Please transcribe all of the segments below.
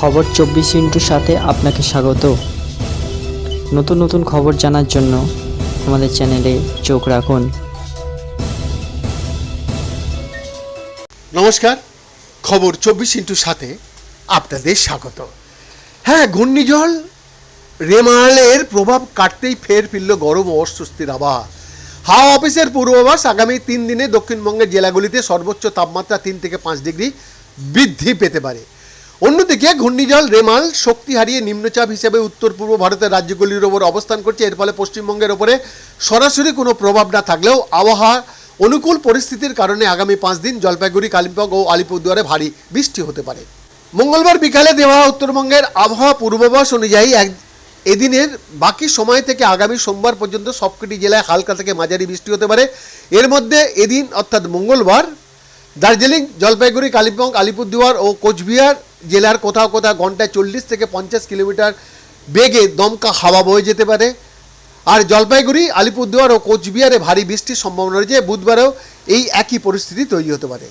খবর চব্বিশ ইন্টুর সাথে আপনাকে স্বাগত। নতুন নতুন খবর জানার জন্য আমাদের চ্যানেলে চোখ রাখুন। নমস্কার, খবর চব্বিশ ইন্টুর সাথে আপনাদের স্বাগত। হ্যাঁ ঘূর্ণিঝড়, রেমালের প্রভাব কাটতেই ফের ফিরল গরম অস্বস্তির আবহাওয়া হাওয়া অফিসের পূর্বাভাস আগামী তিন দিনে দক্ষিণবঙ্গের জেলাগুলিতে সর্বোচ্চ তাপমাত্রা তিন থেকে পাঁচ ডিগ্রি বৃদ্ধি পেতে পারে। অন্যদিকে ঘূর্ণিঝড় রেমাল শক্তি হারিয়ে নিম্নচাপ হিসেবে উত্তর পূর্ব ভারতের রাজ্যগুলির ওপর অবস্থান করছে। এর ফলে পশ্চিমবঙ্গের ওপরে সরাসরি কোনো প্রভাব না থাকলেও আবহাওয়া অনুকূল পরিস্থিতির কারণে আগামী পাঁচ দিন জলপাইগুড়ি, কালিম্পং ও আলিপুরদুয়ারে ভারী বৃষ্টি হতে পারে। মঙ্গলবার বিকালে দেওয়া উত্তরবঙ্গের আবহাওয়া পূর্বাভাস অনুযায়ী এক এদিনের বাকি সময় থেকে আগামী সোমবার পর্যন্ত সবকটি জেলায় হালকা থেকে মাঝারি বৃষ্টি হতে পারে। এর মধ্যে এদিন অর্থাৎ মঙ্গলবার দার্জিলিং, জলপাইগুড়ি, কালিম্পং, আলিপুরদুয়ার ও কোচবিহার জেলার কোথাও কোথাও ঘন্টায় চল্লিশ থেকে পঞ্চাশ কিলোমিটার বেগে দমকা হাওয়া বয়ে যেতে পারে। আর জলপাইগুড়ি, আলিপুরদুয়ার ও কোচবিহারে ভারী বৃষ্টির সম্ভাবনা রয়েছে। বুধবারেও এই একই পরিস্থিতি তৈরি হতে পারে।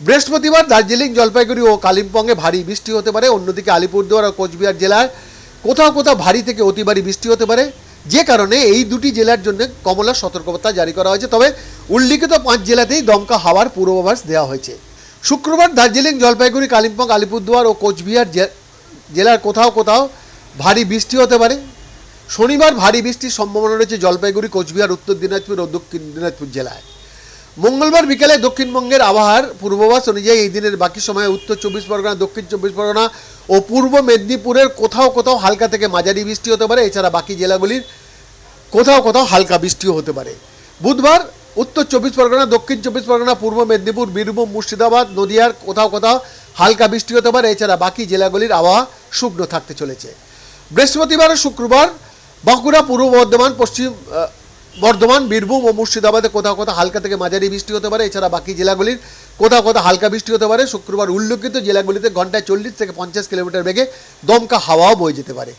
বৃহস্পতিবার দার্জিলিং, জলপাইগুড়ি ও কালিম্পংয়ে ভারী বৃষ্টি হতে পারে। অন্যদিকে আলিপুরদুয়ার ও কোচবিহার জেলার কোথাও কোথাও ভারী থেকে অতি ভারী বৃষ্টি হতে পারে। যে কারণে এই দুটি জেলার জন্য কমলা সতর্কতা জারি করা হয়েছে। তবে উল্লিখিত পাঁচ জেলাতেই দমকা হাওয়ার পূর্বাভাস দেওয়া হয়েছে। শুক্রবার দার্জিলিং, জলপাইগুড়ি, কালিম্পং, আলিপুরদুয়ার ও কোচবিহার জেলার কোথাও কোথাও ভারী বৃষ্টি হতে পারে। শনিবার ভারী বৃষ্টির সম্ভাবনা রয়েছে জলপাইগুড়ি, কোচবিহার, উত্তর দিনাজপুর ও দক্ষিণ দিনাজপুর জেলায়। মঙ্গলবার বিকেলে দক্ষিণবঙ্গের আবহাওয়ার পূর্বাভাস অনুযায়ী এই দিনের বাকি সময়ে উত্তর চব্বিশ পরগনা, দক্ষিণ চব্বিশ পরগনা ও পূর্ব মেদিনীপুরের কোথাও কোথাও হালকা থেকে মাঝারি বৃষ্টি হতে পারে। এছাড়া বাকি জেলাগুলির কোথাও কোথাও হালকা বৃষ্টিও হতে পারে। বুধবার উত্তর চব্বিশ পরগনা, দক্ষিণ চব্বিশ পরগনা, পূর্ব মেদিনীপুর, বীরভূম, মুর্শিদাবাদ, নদিয়ার কোথাও কোথাও হালকা বৃষ্টি হতে পারে। এছাড়া বাকি জেলাগুলির আবহাওয়া শুকনো থাকতে চলেছে। বৃহস্পতিবার শুক্রবার বাঁকুড়া, পূর্ব বর্ধমান, পশ্চিম বর্ধমান, বীরভূম ও মুর্শিদাবাদে কোথাও কোথাও হালকা থেকে মাঝারি বৃষ্টি হতে পারে। এছাড়া বাকি জেলাগুলির কোথাও কোথাও হালকা বৃষ্টি হতে পারে। শুক্রবার উল্লেখিত জেলাগুলিতে ঘন্টায় চল্লিশ থেকে পঞ্চাশ কিলোমিটার বেগে দমকা হাওয়াও বয়ে যেতে পারে।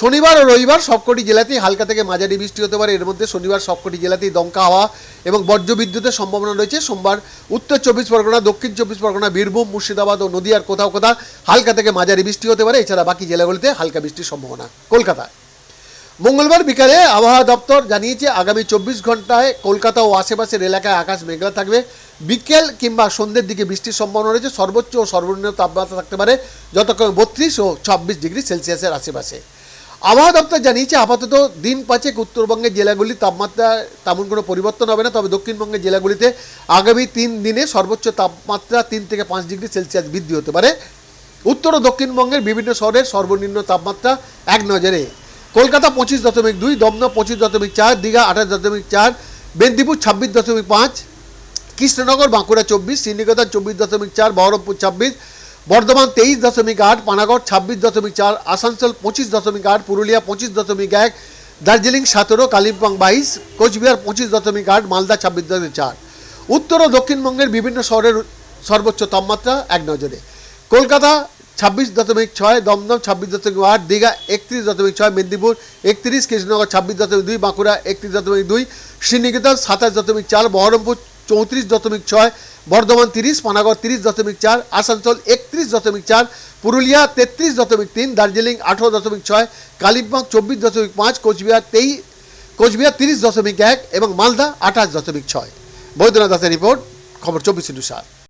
শনিবার ও রবিবার সবকটি জেলাতেই হালকা থেকে মাঝারি বৃষ্টি হতে পারে। এর মধ্যে শনিবার সবকটি জেলাতেই দমকা হাওয়া এবং বজ্রবিদ্যুতের সম্ভাবনা রয়েছে। সোমবার উত্তর চব্বিশ পরগনা, দক্ষিণ চব্বিশ পরগনা, বীরভূম, মুর্শিদাবাদ ও নদিয়ার কোথাও কোথাও হালকা থেকে মাঝারি বৃষ্টি হতে পারে। এছাড়া বাকি জেলাগুলিতে হালকা বৃষ্টির সম্ভাবনা। কলকাতা মঙ্গলবার বিকালে আবহাওয়া দপ্তর জানিয়েছে, আগামী চব্বিশ ঘন্টায় কলকাতা ও আশেপাশের এলাকায় আকাশ মেঘলা থাকবে। বিকেল কিংবা সন্ধ্যের দিকে বৃষ্টির সম্ভাবনা রয়েছে। সর্বোচ্চ ও সর্বনিম্ন তাপমাত্রা থাকতে পারে যতক্ষণ বত্রিশ ও ছাব্বিশ ডিগ্রি সেলসিয়াসের আশেপাশে। আবহাওয়া দপ্তর জানিয়েছে, আপাতত দিন পাঁচেক উত্তরবঙ্গের জেলাগুলির তাপমাত্রা তেমন কোনো পরিবর্তন হবে না, তবে দক্ষিণবঙ্গের জেলাগুলিতে আগামী তিন দিনে সর্বোচ্চ তাপমাত্রা তিন থেকে পাঁচ ডিগ্রি সেলসিয়াস বৃদ্ধি হতে পারে। উত্তর ও দক্ষিণবঙ্গের বিভিন্ন শহরের সর্বনিম্ন তাপমাত্রা এক নজরে। কলকাতা পঁচিশ দশমিক দুই, দমদম পঁচিশ দশমিক চার, দীঘা আঠাশ দশমিক চার, মেদিনীপুর ছাব্বিশ দশমিক পাঁচ, কৃষ্ণনগর বাঁকুড়া চব্বিশ, শ্রীনিকেতন চব্বিশ দশমিক চার, বহরমপুর ছাব্বিশ বর্ধমান তেইশ দশমিক আট, পানাগড় ছাব্বিশ দশমিক চার, আসানসোল পঁচিশ দশমিক আট, পুরুলিয়া পঁচিশ দশমিক এক, দার্জিলিং সতেরো, কালিম্পং বাইশ, কোচবিহার পঁচিশ দশমিক আট, মালদা ছাব্বিশ দশমিক চার। উত্তর ও দক্ষিণবঙ্গের বিভিন্ন শহরের সর্বোচ্চ তাপমাত্রা এক নজরে। কলকাতা ছাব্বিশ দশমিক ছয়, দমদম ছাব্বিশ দশমিক আট, দীঘা একত্রিশ দশমিক ছয়, মেদিনীপুর একত্রিশ, কৃষ্ণনগর ছাব্বিশ দশমিক দুই, বাঁকুড়া একত্রিশ দশমিক দুই, শ্রীনিকেতন সাতাশ দশমিক চার, বহরমপুর চৌত্রিশ দশমিক ছয়, বর্ধমান তিরিশ, পানাগড় তিরিশ দশমিক চার, আসানসোল একত্রিশ দশমিক চার, পুরুলিয়া তেত্রিশ দশমিক তিন, দার্জিলিং আঠেরো দশমিক ছয়, কালিম্পং চব্বিশ দশমিক পাঁচ, কোচবিহার তেই কোচবিহার তিরিশ দশমিক এক এবং মালদা আঠাশ দশমিক ছয়। বৈদ্যনাথ দাসের রিপোর্ট, খবর চব্বিশ ইন্টু সাত।